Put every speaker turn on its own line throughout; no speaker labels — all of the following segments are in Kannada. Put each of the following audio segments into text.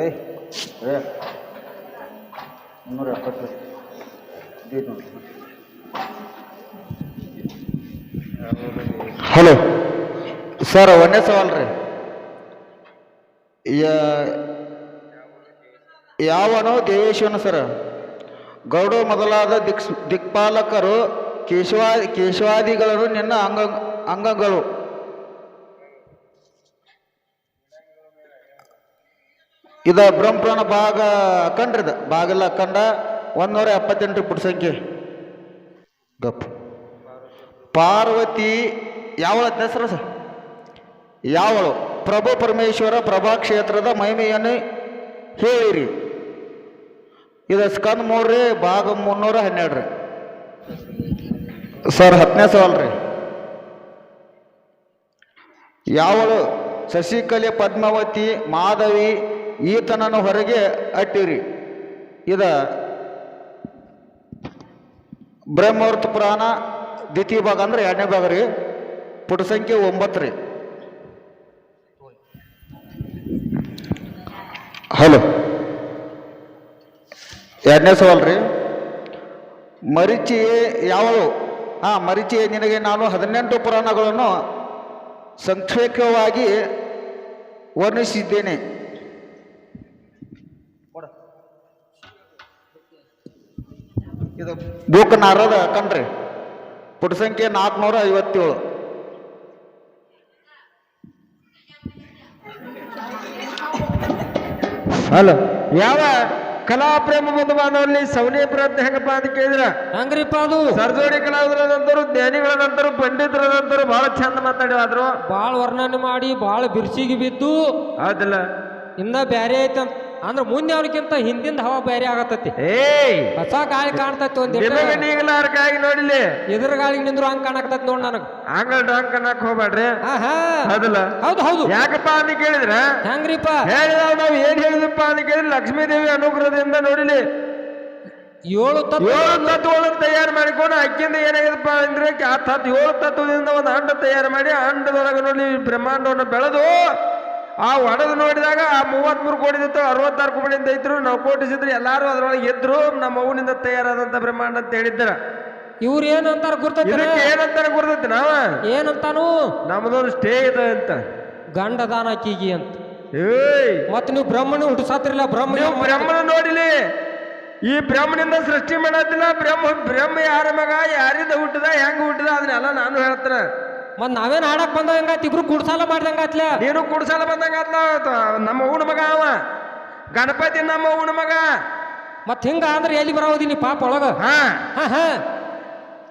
ಏಯ್ ಏ ಮುನ್ನೂರ ಎಪ್ಪತ್ತು. ಡೇಟ್ ನೋಡಿ. ಹಲೋ. ಸರ್ ಒಂದೇ ಸವಾಲ್ ರೀ ಯಾವನು ದೇವೇಶ್ವರನು ಸರ್. ಗೌಡ ಮೊದಲಾದ ದಿಕ್ಸ್ ದಿಕ್ಪಾಲಕರು ಕೇಶವಾ ಕೇಶವಾದಿಗಳನ್ನು ನಿನ್ನ ಅಂಗ ಅಂಗಗಳು. ಇದ ಬ್ರಹ್ಮಪುರಾಣ ಭಾಗ ಅಕ್ಕಂಡ್ರಿದ ಭಾಗಲ್ಲ ಅಕ್ಕಂಡ ಒಂದೂರ ಎಪ್ಪತ್ತೆಂಟು ಪುಟ ಸಂಖ್ಯೆ. ಗಪ್. ಪಾರ್ವತಿ, ಯಾವಳ ಹೆಸರು ಸರ್? ಯಾವಳು? ಪ್ರಭು ಪರಮೇಶ್ವರ ಪ್ರಭಾ ಕ್ಷೇತ್ರದ ಮಹಿಮೆಯನ್ನು ಹೇಳಿರಿ. ಇದು ಸ್ಕಂದ್ ಮೂರ್ರಿ ಭಾಗ ಮುನ್ನೂರ ಹನ್ನೆರಡು ರೀ. ಸರ್, ಹತ್ತನೇ ಸವಾಲ್ ರೀ. ಯಾವಳು? ಶಶಿಕಲೆ, ಪದ್ಮಾವತಿ, ಮಾಧವಿ ಈತನನ್ನು ಹೊರಗೆ ಅಟ್ಟಿರಿ. ಇದ ಬ್ರಹ್ಮವರ್ತ ಪುರಾಣ, ದ್ವಿತೀಯ ಭಾಗ ಅಂದ್ರೆ ಎರಡನೇ ಭಾಗ ರೀ. ಪುಟ ಸಂಖ್ಯೆ ಒಂಬತ್ತು ರೀ. ಹಲೋ. ಎರಡನೇ ಸವಾಲ್ ರೀ. ಮರಿಚಿಯೇ ಯಾವಳು? ಹಾಂ, ಮರಿಚಿಯೇ, ನಿನಗೆ ನಾನು ಹದಿನೆಂಟು ಪುರಾಣಗಳನ್ನು ಸಂಕ್ಷೇಪವಾಗಿ ವರ್ಣಿಸಿದ್ದೇನೆ. ಇದು ಬುಕ್ ನಾರದ ಕಣ್ರಿ ಪುಟ ಸಂಖ್ಯೆ ನಾಲ್ಕುನೂರ ಐವತ್ತೇಳು.
ಅಲ್ಲ ಯಾವ ಕಲಾ ಪ್ರೇಮ ಬಂಧು ಬಾಂಧವಲ್ಲಿ ಸವನಿ ಪ್ರಯತ್ನ ಹೆಂಗಪ್ಪ ಅಂತ ಕೇಳಿದ್ರ?
ಹಂಗ್ರಿಪ್ಪ ಅದು
ಸರ್ಜೋಡಿ ಕಲಾವಿದರಾದಂತರು ಜ್ಞಾನಿಗಳಾದಂತರು ಪಂಡಿತರಾದಂತರು ಬಹಳ ಚಂದ ಮಾತಾಡಿದ್ರು.
ಬಾಳ ವರ್ಣನೆ ಮಾಡಿ ಬಾಳ ಬಿರ್ಸಿಗೆ ಬಿದ್ದು
ಅದಲ್ಲ
ಇನ್ನ ಬ್ಯಾರೆ ಐತಂತ. ಅಂದ್ರ ಮುಂದೆ ಅವ್ರಿಗಿಂತ ಹಿಂದಿಂದ ಹವಾ ಬೇರೆ ಆಗತ್ತೈತಿ.
ಏಯ್!
ಹೊಸ ಗಾಳಿ ಕಾಣ್ತೈತಿ ಒಂದ್
ನಿಮಗೆ ಕಾಗಿ ನೋಡಿಲಿ?
ಎದುರ ಗಾಳಿಗೆ ನಿಂದ್ರು ಹಂಗ ಕಾಣಕತ್ತೈತಿ ನೋಡ್ ನನಗ.
ಹಂಗ ಡಾಂಗ್ ಅನ್ನಕ್ ಹೋಗ್ಬೇಡ್ರಿ
ಹಾ ಹಾ.
ಹೌದಿಲ್ಲ?
ಹೌದು ಹೌದು.
ಯಾಕಪ್ಪ ಅಂತ ಕೇಳಿದ್ರ?
ಹೆಂಗ್ರಿಪ್ಪ?
ಹೇಳಿದ ನಾವು ಏನ್ ಹೇಳಿದಪ್ಪ ಅಂತ ಕೇಳಿದ್ರೆ ಲಕ್ಷ್ಮೀ ದೇವಿ ಅನುಗ್ರಹದಿಂದ ನೋಡಿಲಿ.
ಏಳು ತತ್ವ
ಏಳು ತತ್ವಗಳನ್ನು ತಯಾರು ಮಾಡಿಕೊಂಡು ಅಕ್ಕಿಂದ ಏನಾಗಿದಪ್ಪ ಅಂದ್ರೆ ಆ ತತ್ ಏಳು ತತ್ವದಿಂದ ಒಂದು ಅಂಡ ತಯಾರು ಮಾಡಿ ಆ ಅಂಡದೊಳಗೆ ನೋಡಿ ಬ್ರಹ್ಮಾಂಡವನ್ನು ಬೆಳೆದು ಆ ಒಡೆದು ನೋಡಿದಾಗ ಆ ಮೂವತ್ಮೂರು ಕೋಟಿ ಇತ್ತು ಅರವತ್ತಾರು ಕೋಟಿ ಅಂತ ಇದ್ರು ನಾವು ಕೋಟಿಸಿದ್ರು ಎಲ್ಲರೂ ಅದ್ರೊಳಗೆ ಎದ್ರು ನಮ್ಮ ಅವನಿಂದ ತಯಾರಾದಂತ ಬ್ರಹ್ಮಾಂಡ ಅಂತ ಹೇಳಿದ್ದಾರ
ಇವ್ರು ಏನಂತಾರ ಗುರ್ತೈತಿ
ಏನಂತಾರ ಏನಂತಾನೆ ಗುರ್ತೈತಿ ನಾವ?
ಏನಂತಾನು
ನಮ್ದೊಂದು ಸ್ಟೇ ಇದೆ ಅಂತ.
ಗಂಡ ದಾನ ಆಕಿಗಿ ಅಂತ.
ಏಯ್!
ಮತ್ತೆ ನೀವು ಬ್ರಹ್ಮನ ಹುಟ್ಟಿಸಾತ್ರಿಲ್ಲ ಬ್ರಹ್ಮ
ನೀವು ಬ್ರಹ್ಮನ ನೋಡಿಲಿ. ಈ ಬ್ರಹ್ಮನಿಂದ ಸೃಷ್ಟಿ ಮಾಡತ್ತಿಲ್ಲ ಬ್ರಹ್ಮ ಬ್ರಹ್ಮ ಯಾರ ಮಗ ಯಾರಿಂದ ಹುಟ್ಟಿದ ಹೆಂಗ್ ಹುಟ್ಟಿದ ಅದನ್ನೆಲ್ಲ ನಾನು ಹೇಳ್ತೇನೆ.
ಮತ್ ನಾವೇನ್ ಆಡಕ್ ಬಂದಂಗ ಇಬ್ರು ಕುಡ್ಸಾಲ ಮಾಡ್ದಂಗಾತ್ಲ
ನೀನು ಕುಡ್ಸಾಲ ಬಂದಂಗ ನಮ್ಮ ಊನ ಮಗ ಅವ. ಗಣಪತಿ ನಮ್ಮ ಹುಣ್ ಮಗ.
ಮತ್ ಹಿಂಗ ಅಂದ್ರೆ ಎಲ್ಲಿ ಬರೋದಿನಿ ಪಾಪ ಒಳಗ?
ಹಾ.
ಹಾ ಹಾ.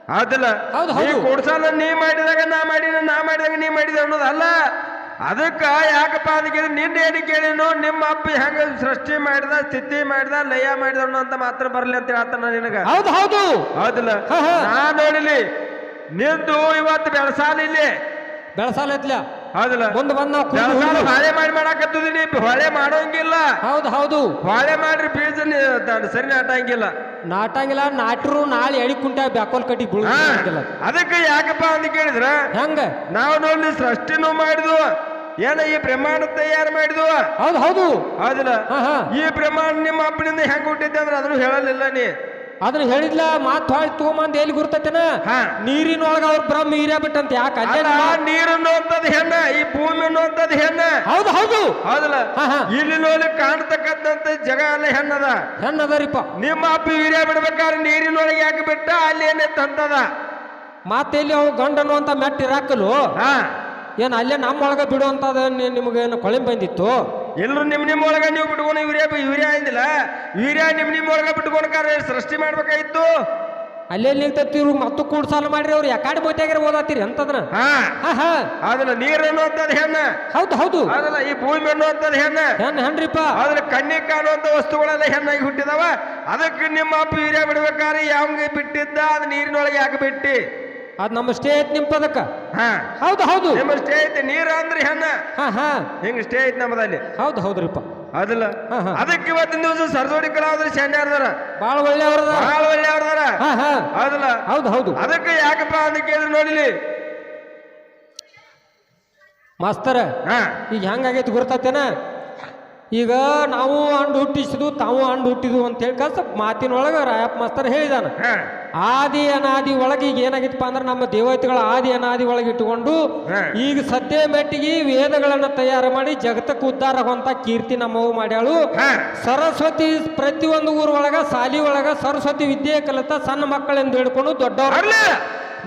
ಹೌದಿಲ್ಲ
ಹೌದು,
ನೀ
ಹೌದು.
ಕುಡ್ಸಾಲ ನೀ ಮಾಡಿದಾಗ ನಾ ಮಾಡಿದ ನಾ ಮಾಡಿದಾಗ ನೀ ಮಾಡಿದ ಅನ್ನೋದಲ್ಲ ಅದಕ್ಕ ಯಾಕಪ್ಪ ಅದಕ್ಕೆ ನಿನ್ನ ಏನು ಕೇಳಿನೋ ನಿಮ್ಮ ಅಪ್ಪ ಹೆಂಗ ಸೃಷ್ಟಿ ಮಾಡಿದ ಸ್ಥಿತಿ ಮಾಡಿದ ಲಯ ಮಾಡಿದ ಅಂತ ಮಾತ್ರ ಬರ್ಲಿ ಅಂತ ಹೇಳ್ತಾನ ನಿನಗ.
ಹೌದು ಹೌದು.
ಹೌದಿಲ್ಲ. ನಾ ನೋಡಿಲಿ ನಿಂದು ಇವತ್ತು ಬೆಳಸಾಲ ಇಲ್ಲಿ.
ಬೆಳಸಾಲ ಐತ್ಲ
ಹೌದಲ್ಲ?
ಮುಂದೆ ಬಂದ್ ನಾವು
ಬೆಳಸಾಲ ಹೊಳೆ ಮಾಡಿ ಮಾಡಾಕತ್ತಿದೀನಿ. ಹೊಳೆ ಮಾಡೋಂಗಿಲ್ಲ.
ಹೌದು ಹೌದು.
ಹೊಳೆ ಮಾಡ್ರಿ ಬೀಜ ಸರಿ ನಾಟಂಗಿಲ್ಲ.
ನಾಟಂಗಿಲ್ಲ ನಾಟ್ರು ನಾಳೆ ಎಳಿ ಕುಂಟ ಬ್ಯಾಕೋಲ್ ಕಟ್ಟಿ ಬೀಳ
ಅದಕ್ಕೆ ಯಾಕಪ್ಪ ಅಂತ ಕೇಳಿದ್ರ?
ಹೆಂಗ?
ನಾವು ನೋಡಿ ಸೃಷ್ಟಿನೂ ಮಾಡಿದ್ವು ಏನ ಈ ಪ್ರಮಾಣ ತಯಾರು ಮಾಡಿದ್ವು.
ಹೌದು ಹೌದು.
ಹೌದಿಲ್ಲ? ಈ ಪ್ರಮಾಣ ನಿಮ್ಮ ಅಪ್ಪನಿಂದ ಹೆಂಗ್ ಹುಟ್ಟಿದ್ದೆ ಅಂದ್ರೆ ಅದನ್ನು ಹೇಳಲಿಲ್ಲ ನೀ.
ಅದನ್ನ ಹೇಳಿದ್ಲ ಮಾತ್ ಹೊಳ್ ತಗೊಂಬಂದ್ ಎಲ್ಲಿ ಗುರ್ತತೇನ?
ಹಾ.
ನೀರಿನ ಒಳಗ ಅವ್ರ ಬ್ರಹ್ಮ ಹೀರ್ಯಾ ಬಿಟ್ಟಂತ ಯಾಕೆ
ನೀರನ್ನು ನೀರು ಹೆಣ್ಣ ಈ ಭೂಮಿ ಅನ್ನುವಂಥದ್ದು ಹೆಣ್ಣ.
ಹೌದು ಹೌದು.
ಹೌದಲ್ಲ?
ಹಾ, ಹಾ.
ಇಲ್ಲಿ ನೋಡಿ ಕಾಣ್ತಕ್ಕಂಥ ಜಗ ಎಲ್ಲ ಹೆಣ್ಣದ.
ಹೆಣ್ಣದರಿಪ್ಪ.
ನಿಮ್ಮ ಅಪ್ಪ ವೀರ್ಯ ಬಿಡ್ಬೇಕಾದ್ರೆ ನೀರಿನೊಳಗೆ ಯಾಕೆ ಬಿಟ್ಟ? ಅಲ್ಲಿ ಏನೇ ತಂತದ
ಮಾತೆಲ್ಲಿ ಅವ್ ಗಂಡನು ಅಂತ ಮೆಟ್ಟಿ ಇರಾಕಲು
ಹಾ.
ಏನ್ ಅಲ್ಲೇ ನಮ್ಮೊಳಗೆ ಒಳಗ ನಿಮ್ಗೆ ಏನು ಕೊಳಿಂ ಬಂದಿತ್ತು?
ಎಲ್ಲರೂ ನಿಮ್ಮ ನಿಮ್ಮ ಒಳಗೆ ನೀವು ಬಿಟ್ಕೊಂಡು ಯೂರಿಯಾ ಯೂರಿಯಾ ಅಂದಿಲ್ಲ. ಯೂರಿಯಾ ನಿಮ್ಮ ನಿಮ್ಮ ಒಳಗ ಬಿಟ್ಕೊಂಡ್ಕಾರ ಸೃಷ್ಟಿ ಮಾಡ್ಬೇಕಾಗಿತ್ತು.
ಅಲ್ಲೇ ನಿಂತತ್ತಿ ಇವ್ರು ಮತ್ತು ಕೂಡ್ಸಾಲ ಮಾಡ್ರಿ ಅವ್ರು ಯಾಕಾಡಿ ಬೋತ್ಯಾಗ್ರ ಓದಾತಿರಿ ಅಂತದ್ರ?
ಅದನ್ನ ನೀರು ಅನ್ನುವಂಥದ್ದು ಹೆಣ್ಣ.
ಹೌದು ಹೌದು.
ಅದಲ್ಲ ಈ ಭೂಮಿ ಅನ್ನುವಂಥದ್ದು ಹೆಣ್ಣ.
ಹೆಣ್ಣ ಹಣ್ರಿಪ್ಪ.
ಆದ್ರೆ ಕಣ್ಣಿ ಕಾಣುವಂತ ವಸ್ತುಗಳೆಲ್ಲ ಹೆಣ್ಣಾಗಿ ಹುಟ್ಟಿದವ. ಅದಕ್ಕೆ ನಿಮ್ಮ ಅಪ್ಪ ಯೂರಿಯಾ ಬಿಡ್ಬೇಕಾದ್ರೆ ಯಾವಂಗೆ ಬಿಟ್ಟಿದ್ದ? ಅದು ನೀರಿನೊಳಗೆ ಯಾಕೆ ಬಿಟ್ಟಿ?
ಅದ್ ನಮ್ಮ ಸ್ಟೇ ಐತಿ ನಿಮ್ ಪದಕ್ಕ.
ಹಾ.
ಹೌದು ಹೌದು.
ನಿಮ್ಮ ಸ್ಟೇ ಐತಿ ನೀರ ಅಂದ್ರೆ ಹೆಣ್ಣ.
ಹಾ ಹಾ.
ಹಿಂಗ್ ಸ್ಟೇ ಐತಿ ನಮ್ಮದಲ್ಲಿ?
ಹೌದು ಹೌದ್ರಿಪ್ಪ.
ಅದಲ್ಲ. ಅದಕ್ಕೆ ಇವತ್ತಿನ ದಿವಸ ಸರಸ್ವತಿ ಕಲಾವಿದ್ರು ಶಣ್ಯಾರ್ದಾರ
ಬಾಳ ಒಳ್ಳೆಯವ್ರದ
ಬಾಳ ಒಳ್ಳೆ ಅವ್ರದಾರ
ಅದಲ್ಲ
ಹೌದಲ್ಲ?
ಹೌದು ಹೌದು.
ಅದಕ್ಕೆ ಯಾಕಪ್ಪ ಅಂತ ಕೇಳಿ ನೋಡಿಲಿ.
ಮಾಸ್ತರ
ಹಾ.
ಈಗ ಹೆಂಗಾಗೈತಿ ಗೊತ್ತಾತೇನ? ಈಗ ನಾವು ಹಣ್ಣು ಹುಟ್ಟಿಸಿದು ತಾವು ಹಂಡು ಹುಟ್ಟಿದ್ವು ಅಂತ ಹೇಳಿ ಕಳ್ಸ ಮಾತಿನೊಳಗೆ ರಾಯಪ್ಪ ಮಾಸ್ತರ್ ಹೇಳಿದಾನ. ಆದಿ ಅನಾದಿ ಒಳಗೆ ಈಗ ಏನಾಗಿತ್ತಪ್ಪ ಅಂದ್ರೆ ನಮ್ಮ ದೇವತೆಗಳ ಆದಿ ಅನಾದಿ ಒಳಗೆ ಇಟ್ಟುಕೊಂಡು ಈಗ ಸದ್ಯ ಮೆಟ್ಟಿಗೆ ವೇದಗಳನ್ನ ತಯಾರು ಮಾಡಿ ಜಗತ್ತಕ್ಕೆ ಉದ್ಧಾರ ಆಗುವಂತ ಕೀರ್ತಿ ನಮ್ಮವು ಮಾಡ್ಯಾಳು. ಸರಸ್ವತಿ ಪ್ರತಿಯೊಂದು ಊರ ಒಳಗ ಸಾಲಿ ಒಳಗ ಸರಸ್ವತಿ ವಿದ್ಯೆ ಕಲಿತ ಸಣ್ಣ ಮಕ್ಕಳೆಂದು ಹೇಳ್ಕೊಂಡು ದೊಡ್ಡವರು.
ಬರ್ಲಿ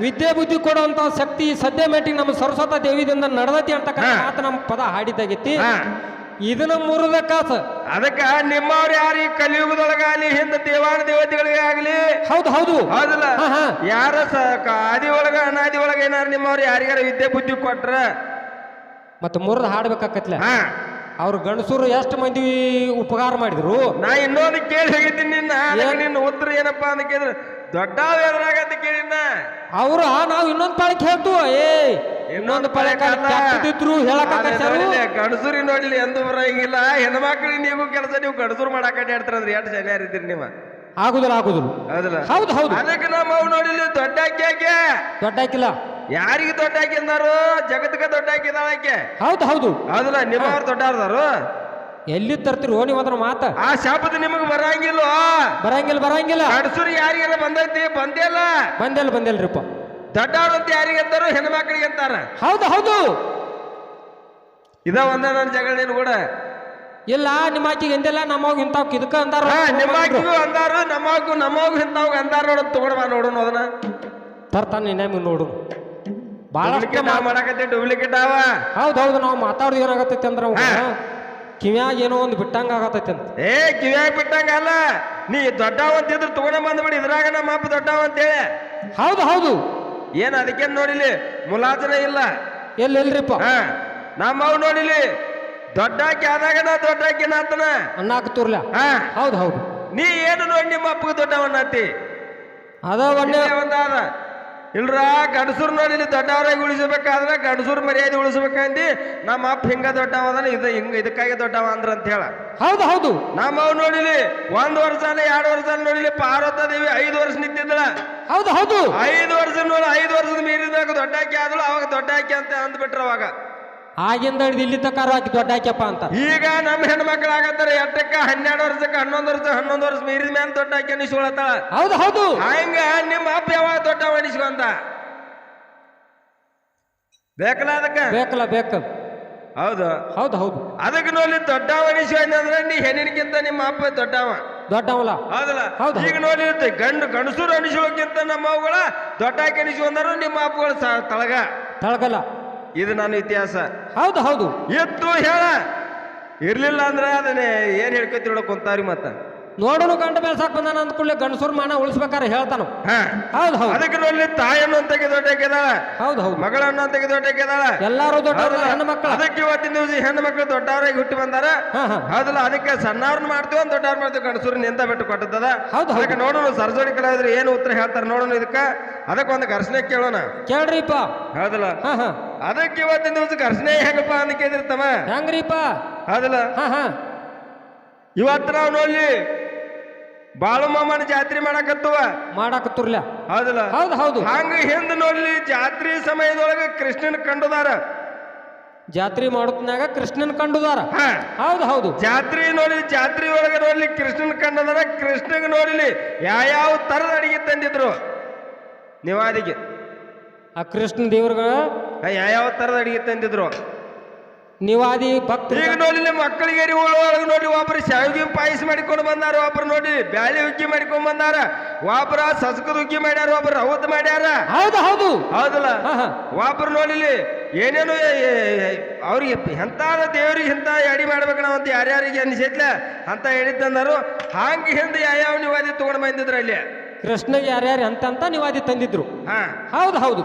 ವಿದ್ಯೆ ಬುದ್ಧಿ ಕೊಡುವಂತ ಶಕ್ತಿ ಸದ್ಯ ಮೆಟ್ಟಿಗೆ ನಮ್ಮ ಸರಸ್ವತ ದೇವಿದಿಂದ ನಡೆದತಿ ಅಂತಕ್ಕಂಥ. ಮಾತು ನಮ್ಮ ಪದ ಹಾಡಿದಾಗೈತಿ ಇದನ್ನ ಮುರಿದ ಕಾಸ.
ಅದಕ್ಕ ನಿಮ್ಮವ್ರು ಯಾರು ಈ ಕಲಿಯುಗದೊಳಗಾಗಲಿ ಹಿಂದ ದೇವಾನ ದೇವತೆಗಳಿಗೆ ಆಗಲಿ?
ಹೌದು ಹೌದು.
ಹೌದಲ್ಲ. ಯಾರ ಆದಿ ಒಳಗ ಅನಾದಿ ಒಳಗ ಏನಾರು ನಿಮ್ಮವ್ರು ಯಾರಿಗಾರ ವಿದ್ಯೆ ಬುದ್ಧಿ ಕೊಟ್ರ?
ಮತ್ತೆ ಮುರದ ಹಾಡ್ಬೇಕಾಕತ್ಲ.
ಹಾ.
ಅವ್ರು ಗಂಡಸರು ಎಷ್ಟು ಮಂದಿ ಉಪಕಾರ ಮಾಡಿದ್ರು?
ನಾ ಇನ್ನೊಂದು ಕೇಳಿ ಹೋಗಿದ್ದೀನಿ ನಿನ್ನ. ನಿನ್ನ ಉತ್ತರ ಏನಪ್ಪಾ ಅಂತ ಕೇಳಿದ್ರೆ ದೊಡ್ಡ ಕೇಳಿನ
ಅವ್ರ ನಾವು ಇನ್ನೊಂದು ಪಾಳಿ ಹೇಳ್ತು ಏ ಇನ್ನೊಂದು ಪಳೆ ಕಟ್ಟಿದ್ರು ಹೇಳಕ್
ಗಣಸೂರಿ ನೋಡ್ಲಿ ಎಂದು ಬರಂಗಿಲ್ಲ ಹೆಣ್ಮಕ್ಳಿಗೆ ನೀವು ಕೆಲಸ ನೀವು ಗಡಸೂರು ಮಾಡಾಕ ಅಂದ್ರೆ ಎಷ್ಟು ಜನ ಇದ್ದೀರಿ ನೀವು?
ಆಗುದಿಲ್ಲ ಆಗುದಿಲ್ಲ.
ಹೌದಿಲ್ಲ?
ಹೌದು ಹೌದು.
ಅದಕ್ಕೆ ನಮ್ಮ ಅವ್ ನೋಡಿಲ್ಲ ದೊಡ್ಡ ಆಕಿ
ದೊಡ್ಡ ಹಾಕಿಲ್ಲ
ಯಾರಿಗೆ ದೊಡ್ಡ ಹಾಕಿದಾರು ಜಗತ್ಗೆ ದೊಡ್ಡ ಹಾಕಿದಾಳ ಆಕೆ.
ಹೌದು ಹೌದು.
ಹೌದಲ್ಲ ನಿಮ್ಮವ್ರು ದೊಡ್ಡವ್ರದಾರು
ಎಲ್ಲಿ ತರ್ತೀರಿ? ಓಣಿ ಮಾತ್ರ ಮಾತ.
ಆ ಶಾಪದ ನಿಮಗ್ ಬರಂಗಿಲ್ಲ?
ಬರಂಗಿಲ್ಲ ಬರಂಗಿಲ್ಲ.
ಗಂಡಸರು ಯಾರಿಗೆಲ್ಲ ಬಂದೈತಿ? ಬಂದಿಲ್ಲ
ಬಂದಿಲ್ಲ ಬಂದಿಲ್ರಿಪ್ಪ
ದೊಡ್ಡವ್ರು ಅಂತ ಯಾರಿಗೆ ಅಂತಾರೋ ಹೆಣ್ಮಕ್ಳಿಗೆ ಅಂತಾರ.
ಹೌದು ಹೌದು.
ಇದ ಒಂದ ನನ್ನ ಜಗಳ ನೀನು ಕೂಡ.
ಇಲ್ಲ ನಿಮ್ಮ ಆಕಿಗೆ ಎಂದಿಲ್ಲ ನಮ್ಮವ್ ಇಂತಾವ್ ಇದಕ್ಕ
ಅಂತಾರ ನಿಮ್ಮಾಕಿಗೂ ಅಂದಾರು. ನಮ್ಮಗೂ ನಮ್ಮಗೂ ಇಂಥವ್ ಅಂದಾರ ನೋಡ ತಗೊಂಡ್ ಬಾ ನೋಡೋಣ ಅದನ್ನ.
ತರ್ತಾನೆ ನಿನ್ನೆ ನೋಡು. ಬಹಳಷ್ಟು
ನಾವು ಮಾಡಕತ್ತೆ ಡೂಪ್ಲಿಕೇಟ್ ಅವ.
ಹೌದು ಹೌದು ನಾವು ಮಾತಾಡೋದು ಏನಾಗತ್ತೈತಿ ಅಂದ್ರೆ ಕಿವ್ಯಾಗ ಏನೋ ಒಂದು ಬಿಟ್ಟಂಗ ಆಗತೈತಿ ಅಂತ.
ಏ ಕಿವ್ಯಾಗ ಬಿಟ್ಟಂಗ ಅಲ್ಲ. ನೀ ದೊಡ್ಡವ ಅಂತಿದ್ರು ತಗೊಂಡ ಬಂದ್ಬಿಡಿ ಇದ್ರಾಗ ನಮ್ಮ ಅಪ್ಪ ದೊಡ್ಡವ ಅಂತೇಳಿ
ಹೌದು ಹೌದು.
ಏನ್ ಅದಕ್ಕೆ ನೋಡಿಲಿ? ಮುಲಾಜನ ಇಲ್ಲ.
ಎಲ್ಲಿ ನಮ್ಮ
ಹಾ ನಮ್ಮವ್ ನೋಡಿಲಿ ದೊಡ್ಡಾಕಿ ಆದಾಗ ನಾ ದೊಡ್ಡಾಕಿ ನಾತನ.
ಅನ್ನಾಕತ್ತೂರ್ಲ
ಹಾ.
ಹೌದು ಹೌದು.
ನೀ ಏನು ನೋಡಿ ನಿಮ್ಮ ಅಪ್ಪಗೆ ದೊಡ್ಡವನ್ನ
ಅದ ಒಂದೇ
ಒಂದಾದ. ಇಲ್ರ ಗಂಡಸೂರ್ ನೋಡಿ ಇಲ್ಲಿ ದೊಡ್ಡವರಾಗಿ ಉಳಿಸಬೇಕಾದ್ರೆ ಗಂಡಸರು ಮರ್ಯಾದೆ ಉಳಿಸ್ಬೇಕಂದಿ ನಮ್ಮ ಅಪ್ಪ ಹಿಂಗ ದೊಡ್ಡವ ಅದನ್ನ ಇದು ಹಿಂಗ ಇದಕ್ಕಾಗಿ ದೊಡ್ಡವ ಅಂದ್ರ ಅಂತ ಹೇಳ.
ಹೌದು ಹೌದು.
ನಮ್ಮ ಅವ್ ನೋಡಿಲಿ ಒಂದ್ ವರ್ಷ ಅಲ್ಲ ಎರಡು ವರ್ಷ ಅಲ್ಲ ನೋಡಿಲಿ ಪಾರ್ವತ ದೇವಿ ಐದು ವರ್ಷ ನಿಂತಿದ್ದಳ.
ಹೌದು ಹೌದು.
ಐದು ವರ್ಷ ನೋಡಿ ಐದು ವರ್ಷದ ಮೀರಿದಾಗ ದೊಡ್ಡಾಕಿ ಆದಳು ಅವಾಗ ದೊಡ್ಡ ಹಾಕಿ ಅಂತ ಅಂದ್ಬಿಟ್ರ ಅವಾಗ.
ಆಗಿಂದ ಹಿಡಿದು ಇಲ್ಲಿ ತಕಾರ ಹಾಕಿ ದೊಡ್ಡ ಹಾಕ್ಯಪ್ಪ ಅಂತ.
ಈಗ ನಮ್ಮ ಹೆಣ್ಮಕ್ಳು ಆಗತ್ತಾರ ಎಟ್ಟಕ್ಕ ಹನ್ನೆರಡು ವರ್ಷಕ್ಕೆ ಹನ್ನೊಂದು ವರ್ಷ ಹನ್ನೊಂದು ವರ್ಷ ಮೀರಿದ ಮೇಲೆ ದೊಡ್ಡ ಹಾಕಿ ಅನಿಸ್ಕೊಳತ್ತಾಳ
ಹೌದು ಹೌದು.
ಹಂಗ ನಿಮ್ಮ ಅಪ್ಪ ಯಾವಾಗ ದೊಡ್ಡ ಅನಿಸ್ಕೊಂತ ಬೇಕಲ್ಲ ಅದಕ್ಕೆ?
ಬೇಕಲ್ಲ ಬೇಕ.
ಹೌದು.
ಹೌದು ಹೌದು.
ಅದಕ್ಕೆ ನೋಡಿ ದೊಡ್ಡ ಅನಿಸ್ಕೊಂಡ್ರೆ ಅಂದ್ರೆ ನೀ ಹೆಣ್ಣಿನಕ್ಕಿಂತ ನಿಮ್ಮ ಅಪ್ಪ ದೊಡ್ಡವ
ದೊಡ್ಡವಲ್ಲ.
ಹೌದಲ್ಲ?
ಹೌದು,
ಈಗ ನೋಡಿ ಗಂಡು ಗಂಡಸರು ಅನಿಸೋಕ್ಕಿಂತ ನಮ್ಮ ಅವುಗಳ ದೊಡ್ಡ ಆಕಿ ಅನಿಸ್ಕೊಂಡಾರು ನಿಮ್ಮ ಅಪ್ಪಗಳು ತಳಗ.
ತಳಗಲ್ಲ.
ಇದು ನನ್ನ ಇತಿಹಾಸ.
ಹೌದು ಹೌದು.
ಎತ್ತು ಹೇಳ. ಇರ್ಲಿಲ್ಲ ಅಂದ್ರೆ ಅದನ್ನೇ ಏನ್ ಹೇಳ್ಕೊತಿ ನೋಡಕ್ ಕುಂತಾರಿ ಮತ್ತ.
ನೋಡೋನು ಗಂಡ ಬೆಳ್ಸಾಕ್ ಬಂದಾನ ಅಂದ ಕೂಡಲೇ ಗಂಡಸೂರ್ ಮಾನ ಉಳಿಸ್ಬೇಕಾದ್ರೆ ಹೇಳ್ತಾನು.
ಹಾ.
ಹೌದು ಹೌದು.
ಅದಕ್ಕೆ ನೋಡ್ಲಿ ತಾಯನ್ನು ತೆಗೆ ದೊಡ್ಡಕ್ಕಿದಾಳ
ಹೌದು ಹೌದು.
ಮಗಳನ್ನು ತೆಗೆ ದೊಡ್ಡಕ್ಕಿದಾಳ
ಎಲ್ಲಾರು ದೊಡ್ಡವ್ರ ಹೆಣ್ಣು ಮಕ್ಕಳು.
ಅದಕ್ಕೆ ಇವತ್ತಿನ ದಿವಸ ಹೆಣ್ಣು ಮಕ್ಕಳು ದೊಡ್ಡವರಾಗಿ ಹುಟ್ಟಿ ಬಂದಾರ.
ಹಾ ಹಾ.
ಹೌದಲ್ಲ? ಅದಕ್ಕೆ ಸಣ್ಣವ್ರನ್ನ ಮಾಡ್ತೀವಿ ಅಂತ ದೊಡ್ಡವ್ರ ಮಾಡ್ತೀವಿ ಗಂಡಸೂರಿನ ನಿಂತ ಬಿಟ್ಟು ಕೊಟ್ಟದ
ಹೌದು.
ಅದಕ್ಕೆ ನೋಡೋಣ ಸರಸ್ವತಿ ಆದ್ರೆ ಏನು ಉತ್ತರ ಹೇಳ್ತಾರೆ ನೋಡೋಣ ಇದಕ್ಕ? ಅದಕ್ಕೆ ಒಂದು ಘರ್ಷಣೆ ಕೇಳೋಣ.
ಕೇಳ್ರಿಪ್ಪ.
ಹೌದಲ್ಲ?
ಹಾ ಹಾ.
ಅದಕ್ಕೆ ಇವತ್ತಿನ ದಿವಸ ಘರ್ಷಣೆ ಹೆಂಗಪ್ಪ ಅಂತ ಕೇಳಿರ್ತಮ್ಮ
ಹೆಂಗ್ರಿಪ್ಪ?
ಹೌದಲ್ಲ?
ಹಾ ಹಾ.
ಇವತ್ತು ನಾವು ನೋಡ್ಲಿ ಬಾಳು ಮಾಮನ ಜಾತ್ರೆ ಮಾಡಾಕತ್ತವ?
ಮಾಡಾಕತ್ತೂರ್ಲ.
ಹೌದಲ್ಲ?
ಹೌದು ಹೌದು.
ಹಂಗ ಹಿಂದ್ ನೋಡ್ಲಿ ಜಾತ್ರೆ ಸಮಯದೊಳಗೆ ಕೃಷ್ಣನ್ ಕಂಡುದಾರ.
ಜಾತ್ರೆ ಮಾಡೋತ್ನಾಗ ಕೃಷ್ಣನ್ ಕಂಡುದಾರ. ಹೌದು ಹೌದು.
ಜಾತ್ರೆ ನೋಡಿ ಜಾತ್ರೆ ಒಳಗ ನೋಡ್ಲಿ ಕೃಷ್ಣನ್ ಕಂಡದಾರ. ಕೃಷ್ಣಗ್ ನೋಡಿಲಿ ಯಾವ ತರದ ಅಡಿಗೆ ತಂದಿದ್ರು? ನಿವಾದಿಗೆ.
ಆ ಕೃಷ್ಣ ದೇವ್ರಗ
ಯಾವ ತರದ ಅಡಿಗೆ ತಂದಿದ್ರು?
ನಿವಾದಿ ಭಕ್ತ
ಈಗ ನೋಡ್ಲಿ ಮಕ್ಕಳಿಗೆ ಒಳಗೆ ನೋಡಿ ಒಬ್ಬರು ಶಾವಿಗೆ ಪಾಯಸ ಮಾಡಿಕೊಂಡು ಬಂದಾರ ಒಬ್ರು ನೋಡಿ ಬ್ಯಾಳಿ ಹುಗ್ಗಿ ಮಾಡಿಕೊಂಡು ಬಂದಾರ ಒಬ್ರ ಸಸ್ಕದ ಹುಗ್ಗಿ ಮಾಡ್ಯಾರ ಒಬ್ರು ರವತ್ ಮಾಡ್ಯಾರ.
ಹೌದು ಹೌದು.
ಹೌದಲ್ಲ? ಒಬ್ರು ನೋಡಿಲಿ ಏನೇನು ಅವ್ರಿಗೆ ಎಂತ ದೇವ್ರಿಗೆ ಎಂತ ಎಡಿ ಮಾಡ್ಬೇಕು ನಾವು ಅಂತ ಯಾರ್ಯಾರಿಗೆ ಅನಿಸೈತ್ಲ ಅಂತ ಹೇಳಿದ್ದಂದಾರು ಹಾಂಗೆ ಹಿಂದೆ ಯಾವ್ಯಾವ ನಿವಾದಿ ತಗೊಂಡ್ ಬಂದಿದ್ರು ಅಲ್ಲಿ?
ಕೃಷ್ಣಗೆ ಯಾರ್ಯಾರು ಅಂತ ಅಂತ ನಿವಾದಿ ತಂದಿದ್ರು.
ಹಾ.
ಹೌದು ಹೌದು.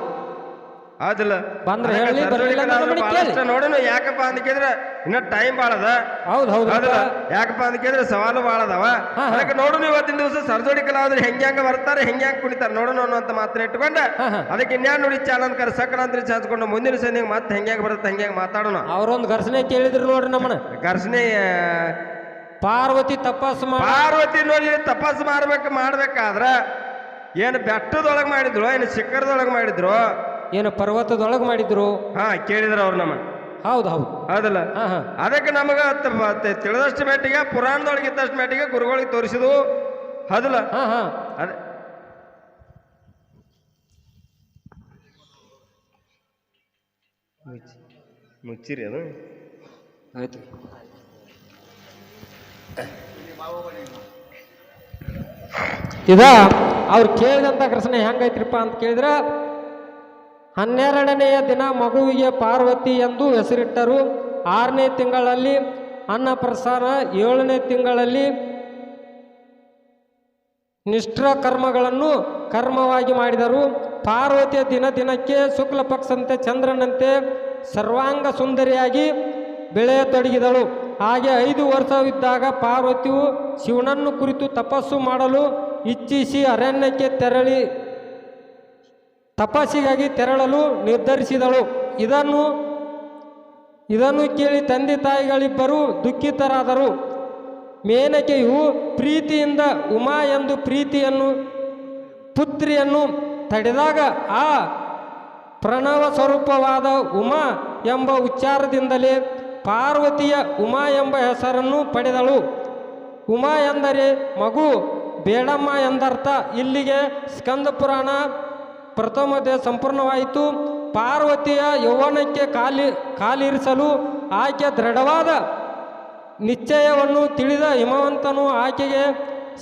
ಹೌದಲ್ಲ
ಬಂದ್ರೆ ಹೇಳಿ, ಬರಲಿಲ್ಲ ಅಂದ್ರೆ ನಮ್ಮನ್ನ
ನೋಡೋಣ ಯಾಕಪ್ಪ ಅಂತ ಕೇಳಿದ್ರೆ ಇನ್ನ ಟೈಮ್ ಭಾಳ ಅದ.
ಹೌದು ಹೌದು
ಅದಲ್ಲ ಯಾಕಪ್ಪ ಅಂತ ಕೇಳಿದ್ರೆ ಸವಾಲು ಭಾಳ ಅದಾವ. ಅದಕ್ಕೆ ನೋಡೋಣ ಇವತ್ತಿನ ದಿವಸ ಸರ್ಜೋಡಿ ಕಲಾವಿದ್ರು ಹೆಂಗೆ ಹೆಂಗ ಬರ್ತಾರೆ ಹೆಂಗ್ ಹೆಂಗ್ ಕುಣಿತಾರೆ ನೋಡೋಣ ಅನ್ನುವಂತ ಮಾತ್ರ ಇಟ್ಕೊಂಡ. ಅದಕ್ಕೆ ಇನ್ಯಾನ್ ನೋಡಿ ಚಾಲನ್ ಕರ್ ಸಕ್ರಾಂತಿ ಚಾಚ್ಕೊಂಡು ಮುಂದಿನ ಸಂಧಿಗೆ ಮತ್ತೆ ಹೆಂಗೆ ಹೆಂಗ್ ಬರುತ್ತೆ ಹೆಂಗ್ ಹೆಂಗ್ ಮಾತಾಡೋಣ.
ಅವರೊಂದು ಘರ್ಷಣೆ ಕೇಳಿದ್ರು ನೋಡ್ರಿ ನಮ್ಮನ್ನ.
ಘರ್ಷಣೆ
ಪಾರ್ವತಿ ತಪಸ್ಸು ಮಾಡ
ಪಾರ್ವತಿ ನೋಡಿ ತಪಸ್ ಮಾಡ್ಬೇಕು ಮಾಡ್ಬೇಕಾದ್ರ ಏನು ಬೆಟ್ಟದೊಳಗೆ ಮಾಡಿದ್ರು ಏನು ಶಿಖರದೊಳಗೆ ಮಾಡಿದ್ರು
ಏನು ಪರ್ವತದೊಳಗೆ ಮಾಡಿದ್ರು?
ಹಾ ಕೇಳಿದ್ರು ಅವ್ರು ನಮ್ಮ
ಹೌದು ಹೌದು.
ಹೌದಲ್ಲ?
ಹಾಂ ಹಾಂ.
ಅದಕ್ಕೆ ನಮಗೆ ತಿಳಿದಷ್ಟು ಮಟ್ಟಿಗೆ ಪುರಾಣದೊಳಗೆ ಇದ್ದಷ್ಟು ಮಟ್ಟಿಗೆ ಗುರುಗಳಿಗೆ ತೋರಿಸಿದ್ವು. ಹೌದಲ್ಲ?
ಹಾ ಹಾ.
ಅದೇ ಮುಚ್ಚಿರಿ ಅದು.
ಆಯ್ತು. ಇದ ಅವ್ರು ಕೇಳಿದಂತ ಪ್ರಶ್ನೆ ಹೆಂಗೈತ್ರಿಪ್ಪ ಅಂತ ಕೇಳಿದ್ರೆ ಹನ್ನೆರಡನೆಯ ದಿನ ಮಗುವಿಗೆ ಪಾರ್ವತಿ ಎಂದು ಹೆಸರಿಟ್ಟರು. ಆರನೇ ತಿಂಗಳಲ್ಲಿ ಅನ್ನಪ್ರಸಾರ ಏಳನೇ ತಿಂಗಳಲ್ಲಿ ನಿಷ್ಠ ಕರ್ಮಗಳನ್ನು ಕರ್ಮವಾಗಿ ಮಾಡಿದರು. ಪಾರ್ವತಿಯ ದಿನ ದಿನಕ್ಕೆ ಶುಕ್ಲ ಪಕ್ಷಂತೆ ಚಂದ್ರನಂತೆ ಸರ್ವಾಂಗ ಸುಂದರಿಯಾಗಿ ಬೆಳೆಯತೊಡಗಿದಳು ಹಾಗೆ ಐದು ವರ್ಷವಿದ್ದಾಗ ಪಾರ್ವತಿಯು ಶಿವನನ್ನು ಕುರಿತು ತಪಸ್ಸು ಮಾಡಲು ಇಚ್ಛಿಸಿ ಅರಣ್ಯಕ್ಕೆ ತೆರಳಿ ತಪಸ್ಸಿಗಾಗಿ ತೆರಳಲು ನಿರ್ಧರಿಸಿದಳು. ಇದನ್ನು ಇದನ್ನು ಕೇಳಿ ತಂದೆ ತಾಯಿಗಳಿಬ್ಬರು ದುಃಖಿತರಾದರು. ಮೇನಕೆಯು ಪ್ರೀತಿಯಿಂದ ಉಮಾ ಎಂದು ಪ್ರೀತಿಯನ್ನು, ಪುತ್ರಿಯನ್ನು ತಡೆದಾಗ ಆ ಪ್ರಣವ ಸ್ವರೂಪವಾದ ಉಮಾ ಎಂಬ ಉಚ್ಚಾರದಿಂದಲೇ ಪಾರ್ವತಿಯ ಉಮಾ ಎಂಬ ಹೆಸರನ್ನು ಪಡೆದಳು. ಉಮಾ ಎಂದರೆ ಮಗು ಬೇಡಮ್ಮ ಎಂದರ್ಥ. ಇಲ್ಲಿಗೆ ಸ್ಕಂದ ಪುರಾಣ ಪ್ರಥಮತೆ ಸಂಪೂರ್ಣವಾಯಿತು. ಪಾರ್ವತಿಯ ಯೌವನಕ್ಕೆ ಕಾಲಿ, ಕಾಲಿರಿಸಲು ಆಕೆ ದೃಢವಾದ ನಿಶ್ಚಯವನ್ನು ತಿಳಿದ ಹಿಮವಂತನು ಆಕೆಗೆ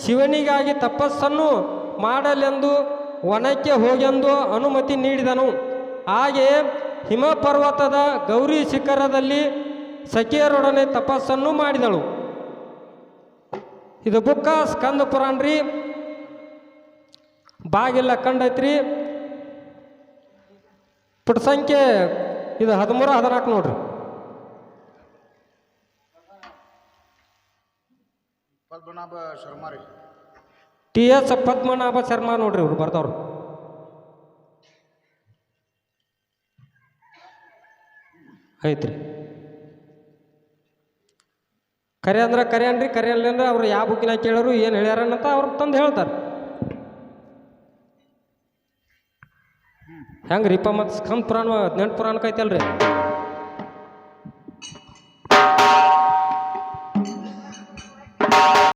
ಶಿವನಿಗಾಗಿ ತಪಸ್ಸನ್ನು ಮಾಡಲೆಂದು ವನಕ್ಕೆ ಹೋಗೆಂದು ಅನುಮತಿ ನೀಡಿದನು. ಹಾಗೆಯೇ ಹಿಮಪರ್ವತದ ಗೌರಿ ಶಿಖರದಲ್ಲಿ ಸಖಿಯರೊಡನೆ ತಪಸ್ಸನ್ನು ಮಾಡಿದಳು. ಇದು ಬುಕ್ಕ ಸ್ಕಂದ ಪುರಾಣ ರೀ. ಬಾಗಿಲ್ಲ ಕಂಡೈತ್ರಿ. ಪುಟ ಸಂಖ್ಯೆ ಇದು ಹದಿಮೂರು ಹದಿನಾಲ್ಕು ನೋಡ್ರಿ.
ಪದ್ಮನಾಭ ಶರ್ಮಾರಿ
ಟಿ ಎಸ್ ಪದ್ಮನಾಭ ಶರ್ಮಾ ನೋಡ್ರಿ ಇವ್ರು ಬರ್ತಾವ್ರು ಐತ್ರಿ. ಕರೆ ಅಂದ್ರೆ ಕರೆ ಅನ್ರಿ ಕರೆ ಅಲ್ಲಂದ್ರೆ ಅವ್ರು ಯಾವ ಬುಕ್ಕಿನ ಕೇಳೋರು ಏನು ಹೇಳ್ಯಾರನ್ನಂತ ಅವ್ರು ತಂದು ಹೇಳ್ತಾರೆ. ಹೆಂಗ್ರಿಪ್ಪ ಮತ್ತು ಸ್ಕಂದ ಪುರಾಣ ಹದಿನೆಂಟು ಪುರಾಣಕ್ಕೆ ಐತಲ್ರಿ?